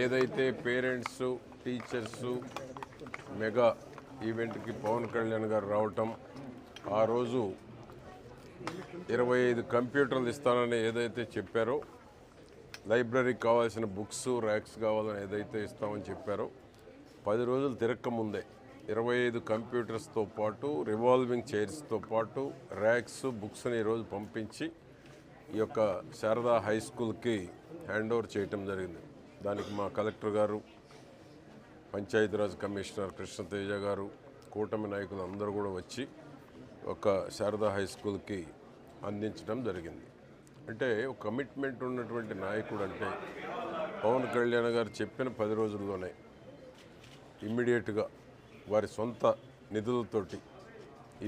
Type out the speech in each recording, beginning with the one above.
ఏదైతే parents teachers mega ఈవెంట్కి పవన్ కళ్యాణ్ గారు రావటం ఆ రోజు ఇరవై ఐదు కంప్యూటర్లు ఇస్తానని ఏదైతే చెప్పారో లైబ్రరీకి కావాల్సిన బుక్స్ ర్యాక్స్ కావాలని ఏదైతే ఇస్తామని చెప్పారో పది రోజులు తిరక్క ముందే ఇరవై ఐదు కంప్యూటర్స్తో పాటు రివాల్వింగ్ చైర్స్తో పాటు ర్యాక్స్ బుక్స్ని ఈరోజు పంపించి ఈ యొక్క శారదా హై స్కూల్కి హ్యాండ్ ఓవర్ చేయటం జరిగింది. దానికి మా కలెక్టర్ గారు పంచాయతీరాజ్ కమిషనర్ కృష్ణతేజ గారు కూటమి నాయకులు అందరూ కూడా వచ్చి ఒక శారదా హై స్కూల్కి అందించడం జరిగింది. అంటే ఒక కమిట్మెంట్ ఉన్నటువంటి నాయకుడు అంటే పవన్ కళ్యాణ్ గారు చెప్పిన పది రోజుల్లోనే ఇమ్మీడియట్గా వారి సొంత నిధులతోటి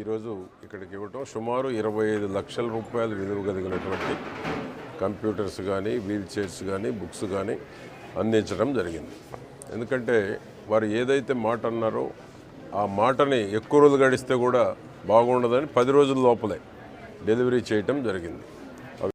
ఈరోజు ఇక్కడికి ఇవ్వటం సుమారు ఇరవై ఐదు లక్షల రూపాయలు విలువ కలిగినటువంటి కంప్యూటర్స్ కానీ వీల్ చైర్స్ కానీ బుక్స్ కానీ అందించడం జరిగింది. ఎందుకంటే వారు ఏదైతే మాట అన్నారో ఆ మాటని ఎక్కువ రోజులు గడిస్తే కూడా బాగుండదని పది రోజుల లోపలే డెలివరీ చేయటం జరిగింది.